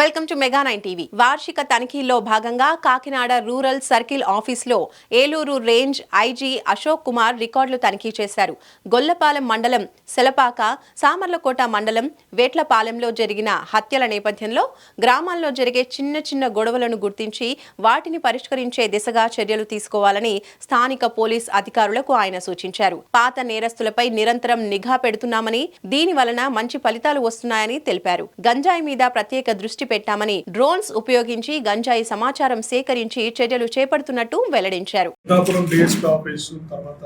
Welcome to mega nine TV. వార్షిక తనిఖీల్లో భాగంగా కాకినాడ రూరల్ సర్కిల్ ఆఫీస్లో ఏలూరు రేంజ్ ఐజీ అశోక్ కుమార్ రికార్డులు తనిఖీ చేశారు. గొల్లపాలెం మండలం సెలపాక సామర్లకోట మండలం వేట్లపాలెంలో జరిగిన హత్యల నేపథ్యంలో గ్రామాల్లో జరిగే చిన్న చిన్న గొడవలను గుర్తించి వాటిని పరిష్కరించే దిశగా చర్యలు తీసుకోవాలని స్థానిక పోలీస్ అధికారులకు ఆయన సూచించారు. పాత నేరస్తులపై నిరంతరం నిఘా పెడుతున్నామని దీని వలన మంచి ఫలితాలు వస్తున్నాయని తెలిపారు. గంజాయి మీద ప్రత్యేక దృష్టి పెట్టామని డ్రోన్స్ ఉపయోగించి గంజాయి సమాచారం సేకరించి చర్యలు చేపడుతున్నట్టు వెల్లడించారు. తర్వాత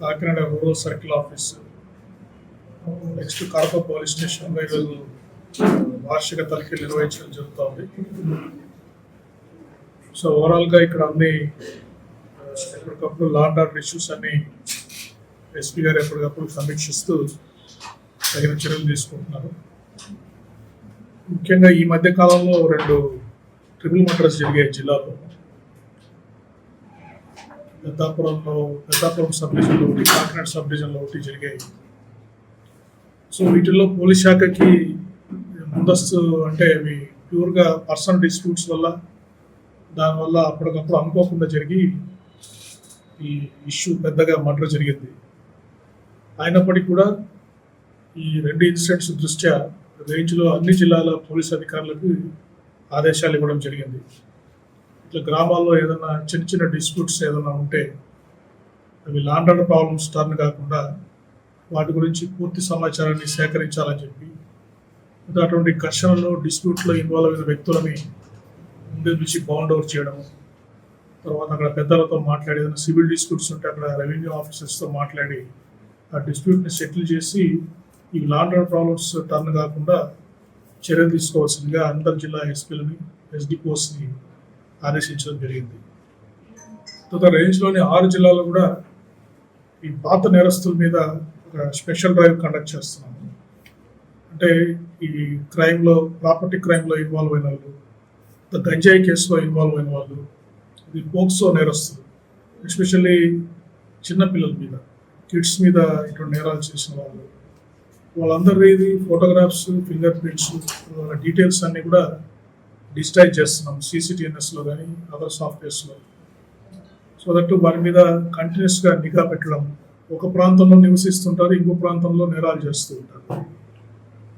Kakinada rural circle office next Kadapa police స్టేషన్లో ఈరోజు వార్షిక తనిఖీలు నిర్వహించడం జరుగుతుంది. సో ఓవరాల్గా ఇక్కడ అన్ని ఎప్పటికప్పుడు లాండ్ ఆర్డర్ ఇష్యూస్ అన్ని ఎస్పీ గారు ఎప్పటికప్పుడు సమీక్షిస్తూ తగిన చర్యలు తీసుకుంటున్నారు. ముఖ్యంగా ఈ మధ్య కాలంలో రెండు ట్రిపుల్ మర్డర్స్ జరిగాయి జిల్లాలో. పెద్దాపురంలో పెద్దాపురం సబ్ డివిజన్లో ఒకటి కాకినాడ సబ్ డివిజన్లో ఒకటి జరిగాయి. సో వీటిల్లో పోలీస్ శాఖకి ముందస్తు అంటే అవి ప్యూర్గా పర్సనల్ డిస్ప్యూట్స్ వల్ల దానివల్ల అప్పటికప్పుడు అనుకోకుండా జరిగి ఈ ఇష్యూ పెద్దగా మర్డర్ జరిగింది. అయినప్పటికీ కూడా ఈ రెండు ఇన్సిడెంట్స్ దృష్ట్యా రేంజ్లో అన్ని జిల్లాల పోలీస్ అధికారులకు ఆదేశాలు ఇవ్వడం జరిగింది. ఇట్లా గ్రామాల్లో ఏదైనా చిన్న చిన్న డిస్ప్యూట్స్ ఏదైనా ఉంటే అవి లాండర్ ప్రాబ్లమ్స్ టర్న్ కాకుండా వాటి గురించి పూర్తి సమాచారాన్ని సేకరించాలని చెప్పి అటువంటి ఘర్షణలో డిస్ప్యూట్లో ఇన్వాల్వ్ అయిన వ్యక్తులని ముందే నుంచి బౌండ్ అవుట్ చేయడం తర్వాత అక్కడ పెద్దలతో మాట్లాడి ఏదైనా సివిల్ డిస్ప్యూట్స్ ఉంటే అక్కడ రెవెన్యూ ఆఫీసర్స్తో మాట్లాడి ఆ డిస్ప్యూట్ని సెటిల్ చేసి ఈ లాండ్ అండ్ ప్రాబ్లమ్స్ టర్న్ కాకుండా చర్య తీసుకోవాల్సిందిగా అంతర్ జిల్లా ఎస్పీలని ఎస్డిపోస్ని ఆదేశించడం జరిగింది. తర్వాత రేంజ్లోని ఆరు జిల్లాల్లో కూడా ఈ పాత నేరస్తుల మీద ఒక స్పెషల్ డ్రైవ్ కండక్ట్ చేస్తున్నాము. అంటే ఈ క్రైమ్లో ప్రాపర్టీ క్రైమ్లో ఇన్వాల్వ్ అయిన వాళ్ళు గంజాయి కేసులో ఇన్వాల్వ్ అయిన వాళ్ళు ఇది పోక్సో నేరస్తులు ఎస్పెషల్లీ చిన్నపిల్లల మీద కిడ్స్ మీద ఇటువంటి నేరాలు చేసిన వాళ్ళు. వాళ్ళందరిది ఫోటోగ్రాఫ్స్ ఫింగర్ ప్రింట్స్ వాళ్ళ డీటెయిల్స్ అన్నీ కూడా డిజిటైజ్ చేస్తున్నాం సీసీటీఎన్ఎస్లో కానీ అదర్ సాఫ్ట్వేర్స్లో సో దట్ వారి మీద కంటిన్యూస్గా నిఘా పెట్టడం ఒక ప్రాంతంలో నివసిస్తుంటారు ఇంకో ప్రాంతంలో నేరాలు చేస్తూ ఉంటారు.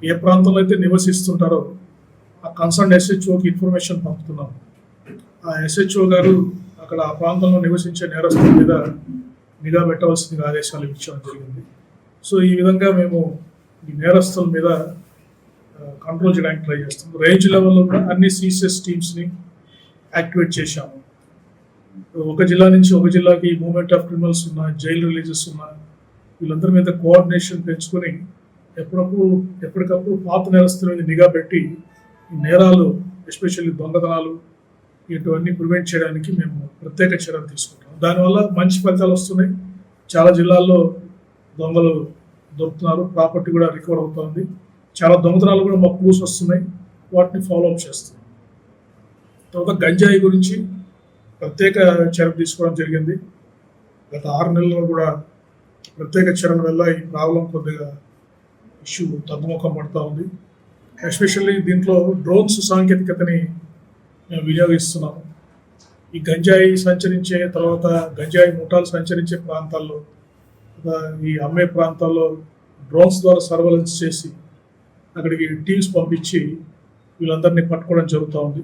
ఏ ప్రాంతంలో అయితే నివసిస్తుంటారో ఆ కన్సర్న్ ఎస్హెచ్ఓకి ఇన్ఫర్మేషన్ పంపుతున్నాం. ఆ ఎస్హెచ్ఓ గారు అక్కడ ఆ ప్రాంతంలో నివసించే నేరస్తుల మీద నిఘా పెట్టవలసిన ఆదేశాలు ఇచ్చడం జరిగింది. సో ఈ విధంగా మేము ఈ నేరస్తుల మీద కంట్రోల్ చేయడానికి ట్రై చేస్తాం. రేంజ్ లెవెల్లో కూడా అన్ని సీసీఎస్ టీమ్స్ని యాక్టివేట్ చేశాము. ఒక జిల్లా నుంచి ఒక జిల్లాకి మూమెంట్ ఆఫ్ క్రిమినల్స్ ఉన్న జైల్ రిలీజెస్ ఉన్న వీళ్ళందరి మీద కోఆర్డినేషన్ పెంచుకొని ఎప్పుడప్పుడు ఎప్పటికప్పుడు పాత నేరస్తుల మీద నిఘా పెట్టి ఈ నేరాలు ఎస్పెషల్లీ దొంగతనాలు ఇటువన్నీ ప్రివెంట్ చేయడానికి మేము ప్రత్యేక చర్యలు తీసుకుంటాం దానివల్ల మంచి ఫలితాలు వస్తున్నాయి. చాలా జిల్లాల్లో దొంగలు దొరుకుతున్నారు. ప్రాపర్టీ కూడా రికవర్ అవుతుంది. చాలా దొంగతనాలు కూడా మాకు క్లూస్ వస్తున్నాయి. వాటిని ఫాలో అప్ చేస్తున్నాం. తర్వాత గంజాయి గురించి ప్రత్యేక చర్య తీసుకోవడం జరిగింది. గత ఆరు నెలల్లో కూడా ప్రత్యేక చర్యల వల్ల ఈ ప్రాబ్లం కొద్దిగా ఇష్యూ తగ్గుముఖం పడుతూ ఉంది. ఎస్పెషల్లీ దీంట్లో డ్రోన్స్ సాంకేతికతని మేము వినియోగిస్తున్నాము. ఈ గంజాయి సంచరించే తర్వాత గంజాయి ముఠాలు సంచరించే ప్రాంతాల్లో ఈ అమ్మే ప్రాంతాల్లో డ్రోన్స్ ద్వారా సర్వలెన్స్ చేసి అక్కడికి టీమ్స్ పంపించి వీళ్ళందరినీ పట్టుకోవడం జరుగుతూ ఉంది.